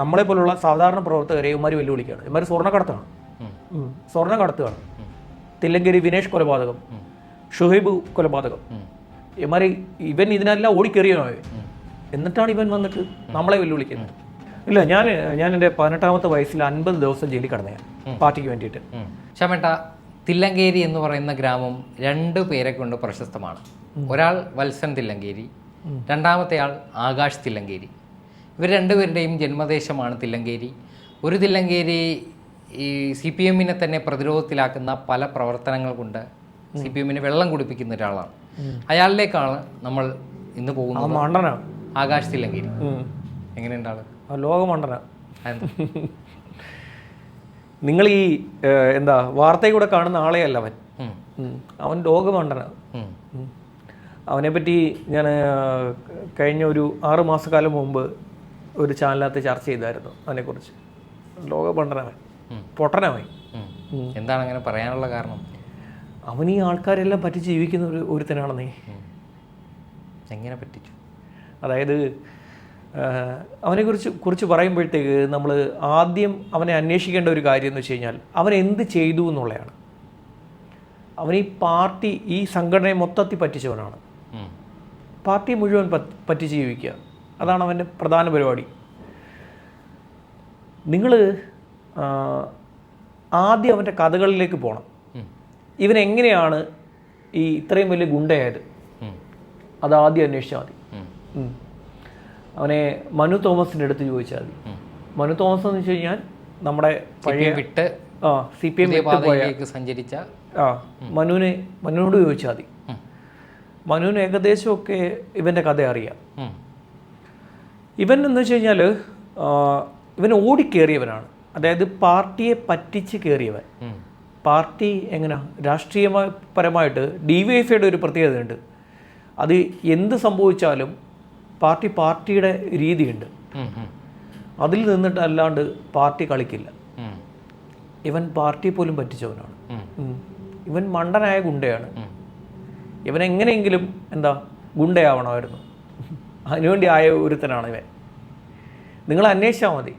നമ്മളെ പോലുള്ള സാധാരണ പ്രവർത്തകരെ ഇവന്മാർ വെല്ലുവിളിക്കുകയാണ്. ഇവന്മാർ സ്വർണക്കടത്താണ്. കടത്താണ് സ്വർണം കടത്തുകയാണ് തില്ലങ്കേരി വിനേഷ് കൊലപാതകം ഷുഹൈബ് കൊലപാതകം. ഇവന്മാർ ഇവൻ ഇതിനെല്ലാം ഓടിക്കേറിയാണ് എന്നിട്ടാണ് ഇവൻ വന്നിട്ട് നമ്മളെ വെല്ലുവിളിക്കുന്നത്. ഇല്ല ഞാൻ ഞാൻ എന്റെ പതിനെട്ടാമത്തെ വയസ്സിൽ അൻപത് ദിവസം ജയിലിൽ കടന്നു പാർട്ടിക്ക് വേണ്ടിയിട്ട്. ക്ഷമേട്ട തില്ലങ്കേരി എന്ന് പറയുന്ന ഗ്രാമം രണ്ട് പേരെ കൊണ്ട് പ്രശസ്തമാണ്. ഒരാൾ വത്സൻ തില്ലങ്കേരി രണ്ടാമത്തെ ആൾ ആകാശ് തില്ലങ്കേരി. ഇവർ രണ്ടുപേരുടെയും ജന്മദേശമാണ് തില്ലങ്കേരി. ഒരു തില്ലങ്കേരി ഈ സി പി എമ്മിനെ തന്നെ പ്രതിരോധത്തിലാക്കുന്ന പല പ്രവർത്തനങ്ങൾ കൊണ്ട് സി പി എമ്മിനെ വെള്ളം കുടിപ്പിക്കുന്ന ഒരാളാണ്. അയാളിലേക്കാണ് നമ്മൾ ഇന്ന് പോകുന്നത്. ആകാശ് തില്ലങ്കേരി. എങ്ങനെയുണ്ട് ആൾ ആ ലോകമണ്ടനാണ് നിങ്ങൾ ഈ എന്താ വാർത്തയിൽ കൂടെ കാണുന്ന ആളെയല്ല അവൻ. അവൻ ലോകമണ്ഡന. ഉം. അവനെപ്പറ്റി ഞാൻ കഴിഞ്ഞ ഒരു ആറ് മാസക്കാലം മുമ്പ് ഒരു ചാനലിനകത്ത് ചർച്ച ചെയ്തായിരുന്നു അതിനെക്കുറിച്ച് ലോക പണ്ടനമായി പൊട്ടനമായി എന്താണ് അങ്ങനെ പറയാനുള്ള കാരണം? അവൻ ഈ ആൾക്കാരെല്ലാം പറ്റി ജീവിക്കുന്ന ഒരു ഒരുത്തനാണെന്നേ. എങ്ങനെ പറ്റിച്ചു? അതായത് അവനെക്കുറിച്ച് കുറിച്ച് പറയുമ്പോഴത്തേക്ക് നമ്മൾ ആദ്യം അവനെ അന്വേഷിക്കേണ്ട ഒരു കാര്യം എന്ന് വെച്ച് കഴിഞ്ഞാൽ അവൻ എന്ത് ചെയ്തു എന്നുള്ളതാണ്. അവൻ ഈ പാർട്ടി ഈ സംഘടനയെ മൊത്തത്തിൽ പറ്റിച്ചവനാണ്. പാർട്ടി മുഴുവൻ പറ്റ് പറ്റിച്ച് ജീവിക്കുക. അതാണ് അവന്റെ പ്രധാന പരിപാടി. നിങ്ങൾ ആദ്യം അവന്റെ കഥകളിലേക്ക് പോകണം. ഇവൻ എങ്ങനെയാണ് ഈ ഇത്രയും വലിയ ഗുണ്ടയായത്? അതാദ്യം അത് ആദ്യം അന്വേഷിച്ചാൽ മതി. അവനെ മനു തോമസിന്റെ അടുത്ത് ചോദിച്ചാൽ മതി. മനു തോമസ് എന്ന് വെച്ച് കഴിഞ്ഞാൽ നമ്മുടെ പഴയ വിട്ട് ആ സി പി എം സഞ്ചരിച്ച ആ മനുവിനെ മനുവിനോട് ചോദിച്ചാൽ മതി. മനുവിന് ഏകദേശമൊക്കെ ഇവന്റെ കഥ അറിയാം. ഇവൻ എന്ന് വെച്ച് കഴിഞ്ഞാൽ ഇവൻ ഓടിക്കേറിയവനാണ്. അതായത് പാർട്ടിയെ പറ്റിച്ച് കയറിയവൻ പാർട്ടി എങ്ങനെ? രാഷ്ട്രീയപരമായിട്ട് ഡി വൈ എഫ് ഐയുടെ ഒരു പ്രത്യേകതയുണ്ട്. അത് എന്ത് സംഭവിച്ചാലും പാർട്ടി പാർട്ടിയുടെ രീതിയുണ്ട്. അതിൽ നിന്നിട്ട് അല്ലാണ്ട് പാർട്ടി കളിക്കില്ല. ഇവൻ പാർട്ടി പോലും പറ്റിച്ചവനാണ്. ഇവൻ മണ്ടനായ ഗുണ്ടയാണ്. ഇവൻ എങ്ങനെയെങ്കിലും എന്താ ഗുണ്ടയാവണമായിരുന്നു. അതിനുവേണ്ടി ആയ ഒരുത്തനാണ് ഇവൻ. നിങ്ങൾ അന്വേഷിച്ചാൽ മതി.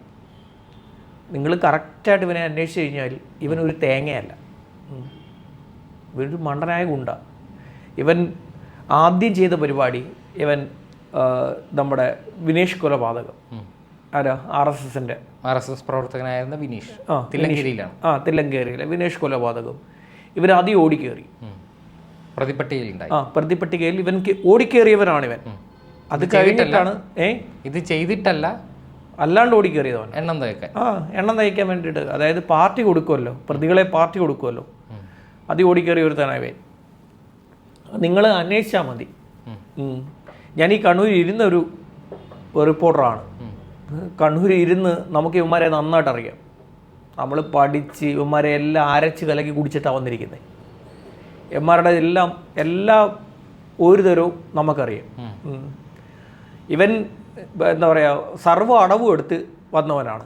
നിങ്ങൾ കറക്റ്റായിട്ട് ഇവനെ അന്വേഷിച്ച് കഴിഞ്ഞാൽ ഇവൻ ഒരു തേങ്ങയല്ല. ഇവനൊരു മണ്ടനായ ഗുണ്ട. ഇവൻ ആദ്യം ചെയ്ത പരിപാടി ഇവൻ നമ്മുടെ വിനേഷ് കൊലപാതകം. ആരാ? ആർ എസ് എസിന്റെ ആർ എസ് എസ് പ്രവർത്തകനായിരുന്ന വിനീഷ്. ആ തില്ലങ്കേരിയിലാണ്. ആ തില്ലങ്കേരിയിലെ വിനേഷ് കൊലപാതകം. ഇവർ ആദ്യം ഓടിക്കേറി. പ്രതിപട്ടികയിൽ ആ പ്രതിപട്ടികയിൽ ഇവൻ ഓടിക്കേറിയവനാണ് ഇവൻ. അത് കഴിഞ്ഞിട്ടാണ് ഏ? ഇത് ചെയ്തിട്ടല്ല? അല്ലാണ്ട് ഓടിക്കേറിയതാണ് എണ്ണം തയ്ക്കാൻ ആ എണ്ണം തയ്ക്കാൻ വേണ്ടിയിട്ട്. അതായത് പാർട്ടി കൊടുക്കുമല്ലോ പ്രതികളെ പാർട്ടി കൊടുക്കുമല്ലോ. അത് ഓടിക്കേറിയ ഒരു തനവേ. നിങ്ങൾ അന്വേഷിച്ചാൽ മതി. ഞാൻ ഈ കണ്ണൂർ ഇരുന്ന ഒരു റിപ്പോർട്ടറാണ് കണ്ണൂർ ഇരുന്ന് നമുക്ക് ഇവന്മാരെ നന്നായിട്ട് അറിയാം. നമ്മൾ പഠിച്ച് ഇവന്മാരെ എല്ലാം അരച്ച് കലക്കി കുടിച്ചിട്ടാണ് വന്നിരിക്കുന്നത് എന്മാരുടെ എല്ലാം എല്ലാ ഒരു തരവും നമുക്കറിയാം. ഇവൻ എന്താ പറയുക സർവ അടവും എടുത്ത് വന്നവനാണ്.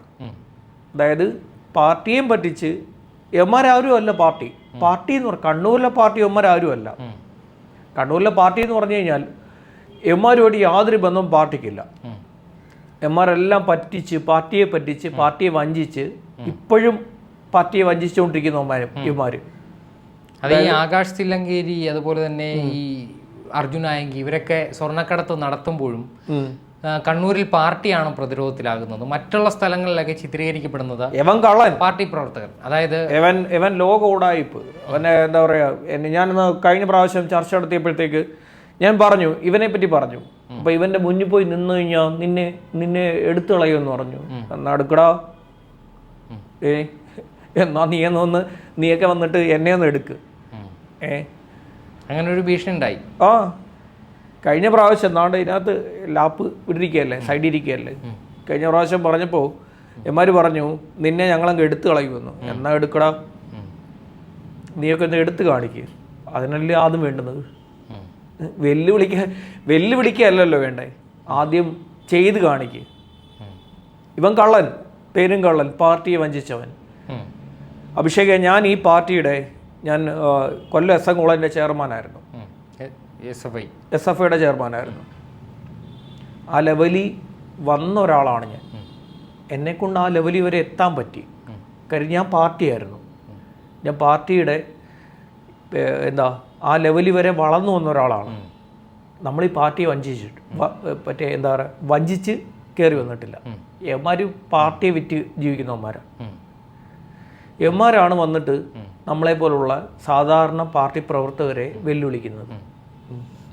അതായത് പാർട്ടിയും പറ്റിച്ച് എമാരാരും അല്ല പാർട്ടി. പാർട്ടി എന്ന് പറഞ്ഞാൽ കണ്ണൂരിലെ പാർട്ടി എമാരാരും അല്ല. കണ്ണൂരിലെ പാർട്ടി എന്ന് പറഞ്ഞു കഴിഞ്ഞാൽ എമാരുമായിട്ട് യാതൊരു ബന്ധവും പാർട്ടിക്കില്ല. ഉം. എമാരെല്ലാം പറ്റിച്ച് പാർട്ടിയെ പറ്റിച്ച് പാർട്ടിയെ വഞ്ചിച്ച് ഇപ്പോഴും പാർട്ടിയെ വഞ്ചിച്ചുകൊണ്ടിരിക്കുന്നവന്മാരും ഇവന്മാര് അത് ഈ ആകാശ് തില്ലങ്കേരി അതുപോലെ തന്നെ ഈ അർജുനായങ്കി ഇവരൊക്കെ സ്വർണക്കടത്ത് നടത്തുമ്പോഴും കണ്ണൂരിൽ പാർട്ടിയാണ് പ്രതിരോധത്തിലാകുന്നത്? മറ്റുള്ള സ്ഥലങ്ങളിലൊക്കെ ചിത്രീകരിക്കപ്പെടുന്നത് എവൻ കള്ളൻ. പാർട്ടി പ്രവർത്തകർ അതായത് എവൻ എവൻ ലോക അവനെ എന്താ പറയുക ഞാൻ ഞാനിന്ന് കഴിഞ്ഞ പ്രാവശ്യം ചർച്ച നടത്തിയപ്പോഴത്തേക്ക് ഞാൻ പറഞ്ഞു ഇവനെ പറ്റി പറഞ്ഞു അപ്പൊ ഇവന്റെ മുന്നിൽ പോയി നിന്നു കഴിഞ്ഞാൽ നിന്നെ നിന്നെ എടുത്തു കളയുമെന്ന് പറഞ്ഞു. എന്നാ എടുക്കടാ. ഏ എന്നാ നീ എന്നൊന്ന് നീയൊക്കെ വന്നിട്ട് എന്നെ ഒന്ന് എടുക്ക്. ഏഹ് ഏ അങ്ങനെ ഒരു ഭീഷണി ഉണ്ടായി. ആ കഴിഞ്ഞ പ്രാവശ്യം എന്നാണ്ട് ഇതിനകത്ത് ലാപ്പ് ഇട്ടിരിക്കുകയല്ലേ സൈഡിൽ ഇരിക്കുകയല്ലേ കഴിഞ്ഞ പ്രാവശ്യം പറഞ്ഞപ്പോൾ എമാർ പറഞ്ഞു നിന്നെ ഞങ്ങളങ്ങ് എടുത്തു കളയുമെന്നു. എന്നാ എടുക്കടാ? നീയൊക്കെ ഒന്ന് എടുത്ത് കാണിക്കുക അതിനല്ലേ ആദ്യം വേണ്ടുന്നത്. വെല്ലുവിളിക്ക വെല്ലുവിളിക്കുകയല്ലല്ലോ വേണ്ടേ? ആദ്യം ചെയ്ത് കാണിക്കുക ഇവൻ കള്ളൻ പേരും കള്ളൻ പാർട്ടിയെ വഞ്ചിച്ചവൻ. അഭിഷേകെ ഞാൻ ഈ പാർട്ടിയുടെ ഞാൻ കൊല്ലം എസ് എൻ കോളേജിന്റെ ചെയർമാനായിരുന്നു. S F I. S F ഐയുടെ ചെയർമാനായിരുന്നു. ആ ലെവലിൽ വന്ന ഒരാളാണ് ഞാൻ. എന്നെക്കൊണ്ട് ആ ലെവലിൽ വരെ എത്താൻ പറ്റി. കാര്യം ഞാൻ പാർട്ടിയായിരുന്നു. ഞാൻ പാർട്ടിയുടെ എന്താ ആ ലെവലിൽ വരെ വളർന്നു വന്ന ഒരാളാണ്. നമ്മൾ ഈ പാർട്ടിയെ വഞ്ചിച്ചിട്ട് മറ്റേ എന്താ പറയുക വഞ്ചിച്ച് കയറി വന്നിട്ടില്ല. എമാര് പാർട്ടിയെ വിറ്റ് ജീവിക്കുന്നവന്മാരാണ് ഉം. എമാരാണ് വന്നിട്ട് നമ്മളെ പോലുള്ള സാധാരണ പാർട്ടി പ്രവർത്തകരെ വെല്ലുവിളിക്കുന്നത്?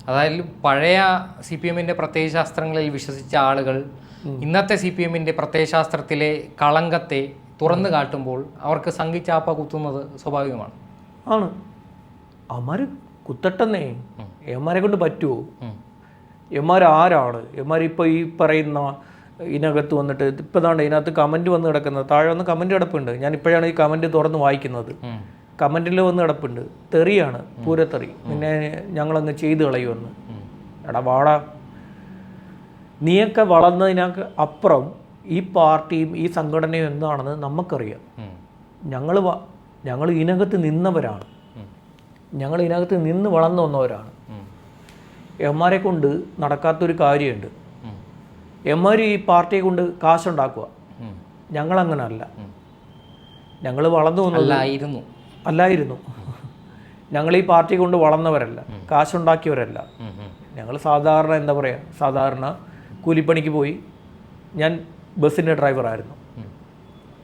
അതായത് പഴയ സി പി എമ്മിന്റെ പ്രത്യയശാസ്ത്രങ്ങളിൽ വിശ്വസിച്ച ആളുകൾ ഇന്നത്തെ സി പി എമ്മിന്റെ പ്രത്യയശാസ്ത്രത്തിലെ കളങ്കത്തെ തുറന്നു കാട്ടുമ്പോൾ അവർക്ക് സംഘിച്ചാപ്പ കുത്തുന്നത് സ്വാഭാവികമാണ്. ആണ്. അവന്മാർ കുത്തട്ടെന്നേ. എമാരെ കൊണ്ട് പറ്റുമോ. എമാർ ആരാണ് എമാർ ഇപ്പോൾ ഈ പറയുന്ന ഇതിനകത്ത് വന്നിട്ട് ഇപ്പോൾ ഇതാണ് ഇതിനകത്ത് കമന്റ് വന്ന് കിടക്കുന്നത്. താഴെ വന്ന് കമന്റ് കിടപ്പുണ്ട്. ഞാൻ ഇപ്പോഴാണ് ഈ കമന്റ് തുറന്ന് വായിക്കുന്നത്. കമന്റിൽ വന്ന് കിടപ്പുണ്ട്. തെറിയാണ്. പൂരത്തെറി. പിന്നെ ഞങ്ങളങ്ങ് ചെയ്ത് കളയുമെന്ന്. എടാ വാടാ. നീയൊക്കെ വളർന്നതിനൊക്കെ അപ്പുറം ഈ പാർട്ടിയും ഈ സംഘടനയും എന്താണെന്ന് നമുക്കറിയാം. ഞങ്ങൾ ഞങ്ങൾ ഇതിനകത്ത് നിന്നവരാണ്. ഞങ്ങൾ ഇതിനകത്ത് നിന്ന് വളർന്നു വന്നവരാണ്. എമാരെ കൊണ്ട് നടക്കാത്തൊരു കാര്യമുണ്ട്. എമ്മാർ ഈ പാർട്ടിയെ കൊണ്ട് കാശുണ്ടാക്കുക. അങ്ങനെ ഞങ്ങളങ്ങനല്ല. ഞങ്ങൾ വളർന്നു വന്നത് അല്ലായിരുന്നു. ഞങ്ങൾ ഈ പാർട്ടി കൊണ്ട് വളർന്നവരല്ല. കാശുണ്ടാക്കിയവരല്ല. ഞങ്ങൾ സാധാരണ എന്താ പറയുക സാധാരണ കൂലിപ്പണിക്ക് പോയി ഞാൻ ബസ്സിന്റെ ഡ്രൈവറായിരുന്നു.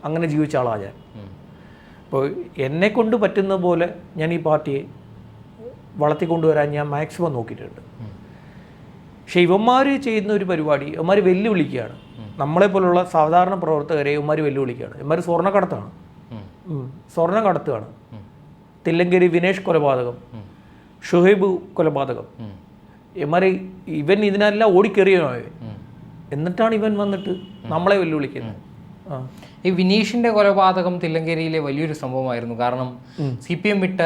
അങ്ങനെ ജീവിച്ച ആളാണ് ഞാൻ. അപ്പോൾ എന്നെ കൊണ്ട് പറ്റുന്ന പോലെ ഞാൻ ഈ പാർട്ടിയെ വളർത്തിക്കൊണ്ടുവരാൻ ഞാൻ മാക്സിമം നോക്കിയിട്ടുണ്ട്. പക്ഷേ ഇവന്മാർ ചെയ്യുന്ന ഒരു പരിപാടി ഇവന്മാർ വെല്ലുവിളിക്കുകയാണ്. നമ്മളെ പോലുള്ള സാധാരണ പ്രവർത്തകരെ ഇവന്മാർ വെല്ലുവിളിക്കുകയാണ്. ഇവന്മാർ സ്വർണക്കടത്താണ്. സ്വർണം കടത്തുകയാണ് തില്ലങ്കരി വിനേഷ് കൊലപാതകം. ഷുഹൈബ് കൊലപാതകം. ഇവന്മാർ ഇവൻ ഇതിനെല്ലാം ഓടിക്കെറിയോ എന്നിട്ടാണ് ഇവൻ വന്നിട്ട് നമ്മളെ വെല്ലുവിളിക്കുന്നത്. ഈ വിനീഷിന്റെ കൊലപാതകം തില്ലങ്കേരിയിലെ വലിയൊരു സംഭവമായിരുന്നു. കാരണം സി പി എം വിട്ട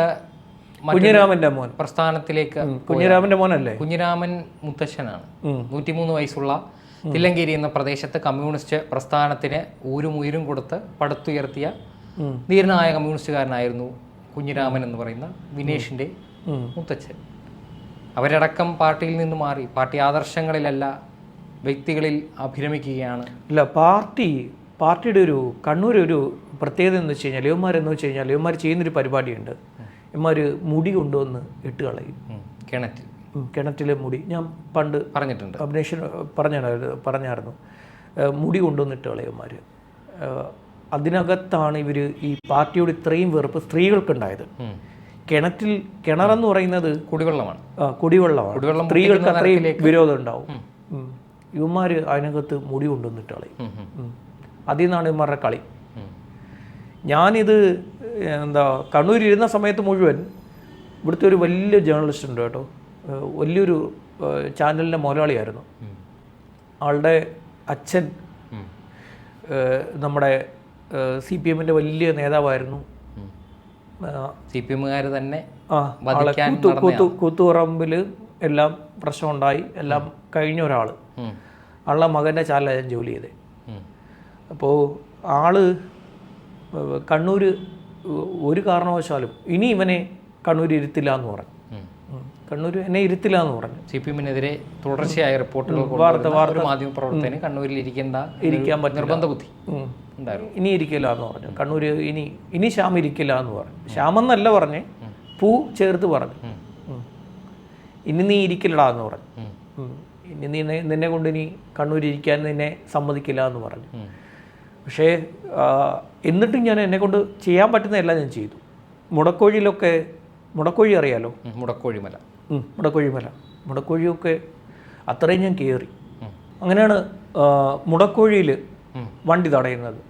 മറ്റൊരു കുഞ്ഞിരാമന്റെ മോൻ. പ്രസ്ഥാനത്തിലേക്ക് കുഞ്ഞിരാമന്റെ മോനല്ലേ? കുഞ്ഞിരാമൻ മുത്തശ്ശനാണ്. നൂറ്റിമൂന്ന് വയസ്സുള്ള തില്ലങ്കേരി എന്ന പ്രദേശത്ത് കമ്മ്യൂണിസ്റ്റ് പ്രസ്ഥാനത്തിന് ഊരും ഉയരും കൊടുത്ത് പടുത്തുയർത്തിയ. ധീരനായ കമ്മ്യൂണിസ്റ്റുകാരനായിരുന്നു കുഞ്ഞിരാമൻ എന്ന് പറയുന്ന വിനേഷിന്റെ. മുത്തച്ഛൻ. അവരടക്കം പാർട്ടിയിൽ നിന്ന് മാറി പാർട്ടി ആദർശങ്ങളിലല്ല വ്യക്തികളിൽ അഭിരമിക്കുകയാണ്. ഇല്ല പാർട്ടി പാർട്ടിയുടെ ഒരു കണ്ണൂർ ഒരു പ്രത്യേകത എന്ന് വെച്ച് കഴിഞ്ഞാൽ ഇവന്മാരെന്ന് വെച്ച് കഴിഞ്ഞാൽ ഇവന്മാർ ചെയ്യുന്നൊരു പരിപാടിയുണ്ട്. ഇവന്മാർ മുടി കൊണ്ടുവന്ന് ഇട്ട് കളയും. കിണറ്റിൽ. കിണറ്റിലെ മുടി. ഞാൻ പണ്ട് പറഞ്ഞിട്ടുണ്ട്. അഭിനേഷൻ പറഞ്ഞാണ് പറഞ്ഞായിരുന്നു. മുടി കൊണ്ടുവന്ന് ഇട്ട് കളയും ഇവന്മാർ അതിനകത്താണ് ഇവർ ഈ പാർട്ടിയോട് ഇത്രയും വെറുപ്പ് സ്ത്രീകൾക്കുണ്ടായത്. കിണറ്റിൽ കിണറെന്ന് പറയുന്നത് കുടിവെള്ളമാണ്. കുടിവെള്ളമാണ്. കുടിവെള്ളം സ്ത്രീകൾക്ക് അത്രയും വിരോധം ഉണ്ടാവും. ഇവന്മാർ അതിനകത്ത് മുടി കൊണ്ടുവന്നിട്ട് കളയും. അതിൽ നിന്നാണ് ഇവന്മാരുടെ കളി. ഞാനിത് എന്താ കണ്ണൂർ ഇരുന്ന സമയത്ത് മുഴുവൻ ഇവിടുത്തെ ഒരു വലിയ ജേർണലിസ്റ്റ് ഉണ്ട് കേട്ടോ. വലിയൊരു ചാനലിന്റെ മുതലാളിയായിരുന്നു. ആളുടെ അച്ഛൻ നമ്മുടെ സി പി എമ്മിന്റെ വലിയ നേതാവായിരുന്നു. സി പി എമ്മുകാർ തന്നെ കൂത്തു കൂത്തു കൂത്തുപറമ്പിൽ എല്ലാം പ്രശ്നമുണ്ടായി. എല്ലാം കഴിഞ്ഞ ഒരാൾ. ആളുടെ മകന്റെ ചാനലാണ് ജോലി ചെയ്തത് അപ്പോൾ ആൾ കണ്ണൂർ ഒരു കാരണവശാലും ഇനി ഇവനെ കണ്ണൂർ ഇരുത്തില്ല എന്ന് പറഞ്ഞു. കണ്ണൂർ എന്നെ ഇരുത്തില്ല എന്ന് പറഞ്ഞു. സി പി എമ്മിനെതിരെ തുടർച്ചയായ റിപ്പോർട്ടുകൾ വാർത്ത വാർത്ത മാധ്യമ പ്രവർത്തകന് കണ്ണൂരിൽ ഇരിക്കേണ്ട ഇരിക്കാൻ പറ്റില്ല. നിർബന്ധ ബുദ്ധി ഇനി ഇരിക്കില്ല എന്ന് പറഞ്ഞു. കണ്ണൂർ ഇനി ഇനി ശ്യാം ഇരിക്കില്ല എന്ന് പറഞ്ഞു. ശ്യാമെന്നല്ല പറഞ്ഞ് പൂ ചേർത്ത് പറഞ്ഞു. ഇനി നീ ഇരിക്കില്ലടാ എന്ന് പറഞ്ഞു. ഇനി നീ നിന്നെ കൊണ്ട് ഇനി കണ്ണൂരിരിക്കാൻ നിന്നെ സമ്മതിക്കില്ല എന്ന് പറഞ്ഞു. പക്ഷേ എന്നിട്ടും ഞാൻ എന്നെ കൊണ്ട് ചെയ്യാൻ പറ്റുന്ന എല്ലാം ഞാൻ ചെയ്തു. മുടക്കോഴിയിലൊക്കെ മുടക്കോഴി അറിയാലോ. മുടക്കോഴിമല. മുടക്കോഴിമല. മുടക്കോഴിയൊക്കെ അത്രയും ഞാൻ കയറി അങ്ങനെയാണ് മുടക്കോഴിയിൽ. വണ്ടി തടയുന്നത്.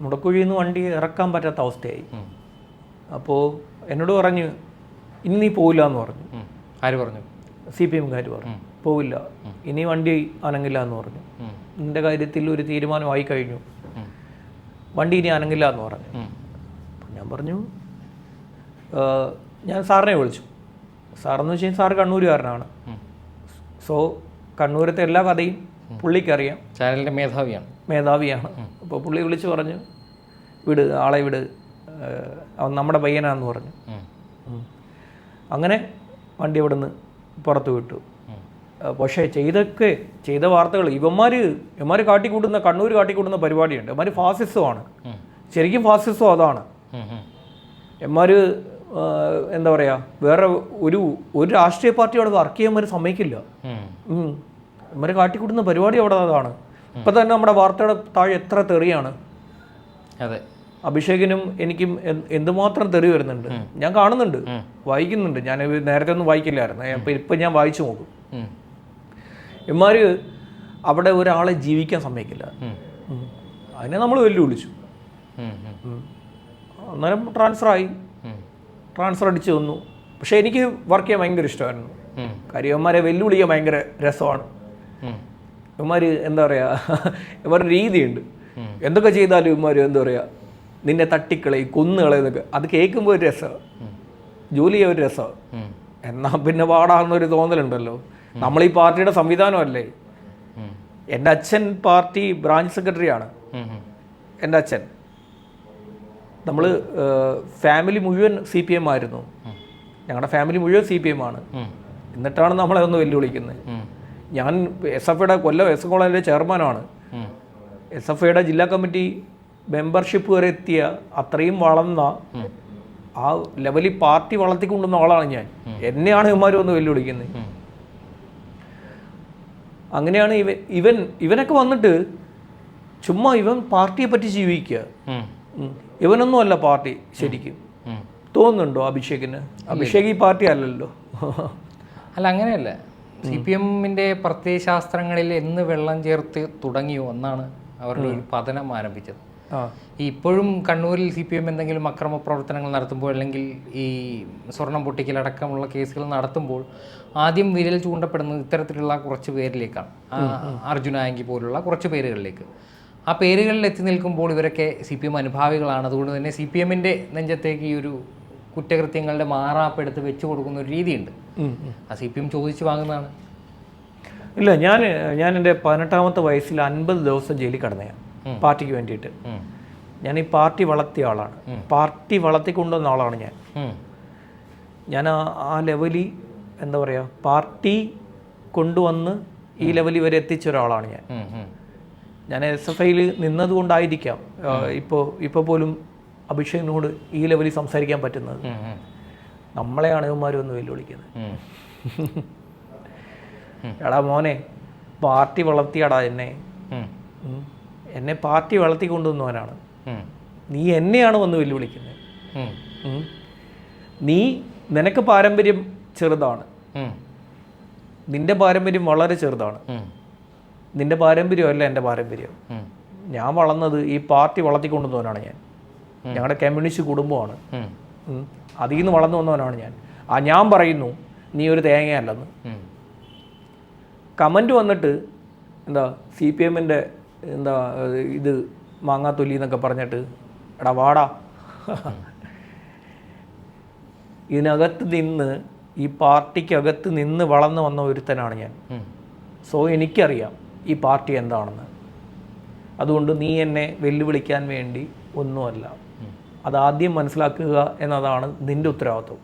മുടക്കോഴിയിൽ നിന്ന് വണ്ടി ഇറക്കാൻ പറ്റാത്ത അവസ്ഥയായി. അപ്പോൾ എന്നോട് പറഞ്ഞു ഇനി നീ പോവില്ല എന്ന് പറഞ്ഞു. ആര് പറഞ്ഞു? സി പി എംകാർ പറഞ്ഞു. പോവില്ല. ഇനി വണ്ടി അനങ്ങില്ല എന്ന് പറഞ്ഞു. എന്റെ കാര്യത്തിൽ ഒരു തീരുമാനമായി കഴിഞ്ഞു. വണ്ടി ഇനി അനങ്ങില്ല എന്ന് പറഞ്ഞു അപ്പം ഞാൻ പറഞ്ഞു ഞാൻ സാറിനെ വിളിച്ചു. സാറെന്ന് വെച്ച് കഴിഞ്ഞാൽ സാറ് കണ്ണൂരുകാരനാണ്. സോ കണ്ണൂരത്തെ എല്ലാ കഥയും പുള്ളിക്കറിയാം. ചാനലിന്റെ മേധാവിയാണ്. മേധാവിയാണ്. അപ്പോൾ പുള്ളി വിളിച്ച് പറഞ്ഞു വിട് ആളെ വിട് അവൻ നമ്മുടെ പയ്യനാന്ന് പറഞ്ഞു. അങ്ങനെ വണ്ടി അവിടെ നിന്ന് പുറത്ത് വിട്ടു. പക്ഷേ ചെയ്തൊക്കെ ചെയ്ത വാർത്തകൾ ഇവന്മാർ ഇവന്മാർ കാട്ടിക്കൂട്ടുന്ന കണ്ണൂർ കാട്ടിക്കൂട്ടുന്ന പരിപാടിയുണ്ട്. ഇവന്മാർ ഫാസിസമാണ്. ശരിക്കും ഫാസിസം അതാണ്. എമ്മാർ എന്താ പറയുക വേറെ ഒരു ഒരു രാഷ്ട്രീയ പാർട്ടിയോട് വർക്ക് ചെയ്യാൻ വരെ സമ്മതിക്കില്ല. ഇവരെ കാട്ടിക്കൂട്ടുന്ന പരിപാടി അവിടെ അതാണ്. ഇപ്പം തന്നെ നമ്മുടെ വാർത്തയുടെ താഴെ എത്ര തെറിയാണ്. അതെ. അഭിഷേകിനും എനിക്കും എന്ത് എന്തുമാത്രം തെറി വരുന്നുണ്ട്. ഞാൻ കാണുന്നുണ്ട്. വായിക്കുന്നുണ്ട്. ഞാൻ നേരത്തെ ഒന്നും വായിക്കില്ലായിരുന്നു. അപ്പം ഇപ്പം ഞാൻ വായിച്ചു നോക്കും. ഇമാർ അവിടെ ഒരാളെ ജീവിക്കാൻ സമ്മതിക്കില്ല. അതിനെ നമ്മൾ വെല്ലുവിളിച്ചു. അന്നേരം ട്രാൻസ്ഫർ ആയി. ട്രാൻസ്ഫർ അടിച്ചു തന്നു. പക്ഷേ എനിക്ക് വർക്ക് ചെയ്യാൻ ഭയങ്കര ഇഷ്ടമായിരുന്നു. കാര്യം ഇവന്മാരെ വെല്ലുവിളിക്കാൻ ഭയങ്കര രസമാണ്. ഇവന്മാർ എന്താ പറയുക ഇവരുടെ രീതിയുണ്ട്. എന്തൊക്കെ ചെയ്താലും ഇവന്മാർ എന്താ പറയുക നിന്നെ തട്ടിക്കളി കൊന്നുകളയെന്നൊക്കെ. അത് കേൾക്കുമ്പോൾ ഒരു രസമാണ് ജോലി ചെയ്യാൻ ഒരു രസമാണ് എന്നാൽ പിന്നെ പാടാന്നൊരു തോന്നലുണ്ടല്ലോ. നമ്മൾ ഈ പാർട്ടിയുടെ സംവിധാനമല്ലേ. എന്റെ അച്ഛൻ പാർട്ടി ബ്രാഞ്ച് സെക്രട്ടറിയാണ്. എന്റെ അച്ഛൻ. നമ്മൾ ഫാമിലി മുഴുവൻ സി പി എം ആയിരുന്നു. ഞങ്ങളുടെ ഫാമിലി മുഴുവൻ സി പി എം ആണ്. എന്നിട്ടാണ് നമ്മളെ ഒന്ന് വെല്ലുവിളിക്കുന്നത് ഞാൻ എസ് എഫ് ഐയുടെ കൊല്ലം എസ് എഫ് കോളേജിലെ ചെയർമാനാണ്. എസ് എഫ് ഐയുടെ ജില്ലാ കമ്മിറ്റി മെമ്പർഷിപ്പ് വരെ എത്തിയ അത്രയും വളർന്ന ആ ലെവലിൽ പാർട്ടി വളർത്തിക്കൊണ്ടുവന്ന ആളാണ് ഞാൻ. എന്നെയാണ് ഇവന്മാർ വന്ന് വെല്ലുവിളിക്കുന്നത്. അങ്ങനെയാണ് ഇവ ഇവൻ ഇവനൊക്കെ വന്നിട്ട് ചുമ്മാ ഇവൻ പാർട്ടിയെ പറ്റി ജീവിക്കുക. ഇവനൊന്നും അല്ല പാർട്ടി ശരിക്കും. തോന്നുന്നുണ്ടോ അഭിഷേകിന്? അഭിഷേക് ഈ പാർട്ടി അല്ലല്ലോ. അല്ല അങ്ങനെയല്ല. സി പി എമ്മിന്റെ പ്രത്യയശാസ്ത്രങ്ങളിൽ എന്ന് വെള്ളം ചേർത്ത് തുടങ്ങിയോ എന്നാണ് അവരുടെ ഈ പതനം ആരംഭിച്ചത്. ഇപ്പോഴും കണ്ണൂരിൽ സി പി എം എന്തെങ്കിലും അക്രമ പ്രവർത്തനങ്ങൾ നടത്തുമ്പോൾ അല്ലെങ്കിൽ ഈ സ്വർണം പൊട്ടിക്കലടക്കമുള്ള കേസുകൾ നടത്തുമ്പോൾ ആദ്യം വിരൽ ചൂണ്ടപ്പെടുന്നത് ഇത്തരത്തിലുള്ള കുറച്ച് പേരിലേക്കാണ്. ആ, അർജുനായങ്കി പോലുള്ള കുറച്ച് പേരുകളിലേക്ക്. ആ പേരുകളിൽ എത്തി നിൽക്കുമ്പോൾ ഇവരൊക്കെ സി പി എം അനുഭാവികളാണ്. അതുകൊണ്ട് തന്നെ സി പി എമ്മിന്റെ നെഞ്ചത്തേക്ക് ഈ ഒരു കുറ്റകൃത്യങ്ങളുടെ മാറാപ്പെടുത്ത് വെച്ചു കൊടുക്കുന്ന ഒരു രീതിയുണ്ട്. ആ സി പി എം ചോദിച്ചു വാങ്ങുന്നതാണ്. ഇല്ല ഞാൻ ഞാൻ എന്റെ പതിനെട്ടാമത്തെ വയസ്സിൽ അൻപത് ദിവസം ജയിലിൽ കിടന്നതാണ് പാർട്ടിക്ക് വേണ്ടിയിട്ട്. ഞാൻ ഈ പാർട്ടി വളർത്തിയ ആളാണ്. പാർട്ടി വളർത്തിക്കൊണ്ടുവന്ന ആളാണ് ഞാൻ. ഞാൻ ആ ലെവലിൽ എന്താ പറയുക പാർട്ടി കൊണ്ടുവന്ന് ഈ ലെവലിൽ വരെ എത്തിച്ച ഒരാളാണ് ഞാൻ. ഞാൻ എസ് എഫ് ഐയിൽ നിന്നതുകൊണ്ടായിരിക്കാം ഇപ്പോൾ ഇപ്പോൾ പോലും അഭിഷേകിനോട് ഈ ലെവലിൽ സംസാരിക്കാൻ പറ്റുന്നത്. നമ്മളെയാണ് ഇവന്മാർ ഒന്ന് വെല്ലുവിളിക്കുന്നത് എടാ മോനെ പാർട്ടി വളർത്തിയടാ എന്നെ. എന്നെ പാർട്ടി വളർത്തിക്കൊണ്ടുവന്നവനാണ്. നീ എന്നെയാണ് വന്ന് വെല്ലുവിളിക്കുന്നത്. നീ നിനക്ക് പാരമ്പര്യം ചെറുതാണ്. നിന്റെ പാരമ്പര്യം വളരെ ചെറുതാണ്. നിന്റെ പാരമ്പര്യമല്ല എന്റെ പാരമ്പര്യം. ഞാൻ വളർന്നത് ഈ പാർട്ടി വളർത്തിക്കൊണ്ടുവന്നവനാണ് ഞാൻ. ഞങ്ങളുടെ കമ്മ്യൂണിസ്റ്റ് കുടുംബമാണ്. അതിൽ നിന്ന് വളർന്നു വന്നവനാണ് ഞാൻ. ആ ഞാൻ പറയുന്നു നീ ഒരു തേങ്ങയല്ലെന്ന്. കമന്റ് കമന്റ് വന്നിട്ട് എന്താ സി പി എമ്മിന്റെ എന്താ ഇത് മാങ്ങാത്തൊലി എന്നൊക്കെ പറഞ്ഞിട്ട് എടാ വാടാ. ഇതിനകത്ത് നിന്ന് ഈ പാർട്ടിക്കകത്ത് നിന്ന് വളർന്നു വന്ന ഒരുത്തനാണ് ഞാൻ. സോ എനിക്കറിയാം ഈ പാർട്ടി എന്താണെന്ന്. അതുകൊണ്ട് നീ എന്നെ വെല്ലുവിളിക്കാൻ വേണ്ടി ഒന്നുമല്ല. അതാദ്യം മനസ്സിലാക്കുക എന്നതാണ് നിന്റെ ഉത്തരവാദിത്വം.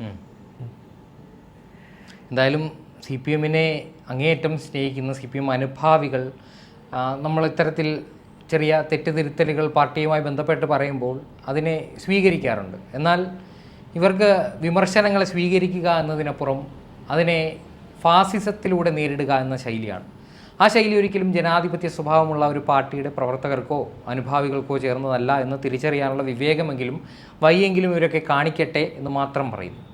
എന്തായാലും സി പി എമ്മിനെ അങ്ങേയറ്റം സ്നേഹിക്കുന്ന സി പി എം അനുഭാവികൾ നമ്മൾ ഇത്തരത്തിൽ ചെറിയ തെറ്റുതിരുത്തലുകൾ പാർട്ടിയുമായി ബന്ധപ്പെട്ട് പറയുമ്പോൾ അതിനെ സ്വീകരിക്കാറുണ്ട്. എന്നാൽ ഇവർക്ക് വിമർശനങ്ങളെ സ്വീകരിക്കുക എന്നതിനപ്പുറം അതിനെ ഫാസിസത്തിലൂടെ നേരിടുക എന്ന ശൈലിയാണ്. ആ ശൈലി ഒരിക്കലും ജനാധിപത്യ സ്വഭാവമുള്ള ഒരു പാർട്ടിയുടെ പ്രവർത്തകർക്കോ അനുഭാവികൾക്കോ ചേർന്നതല്ല എന്ന് തിരിച്ചറിയാനുള്ള വിവേകമെങ്കിലും വയ്യെങ്കിലും ഇവരൊക്കെ കാണിക്കട്ടെ എന്ന് മാത്രം പറയുന്നു.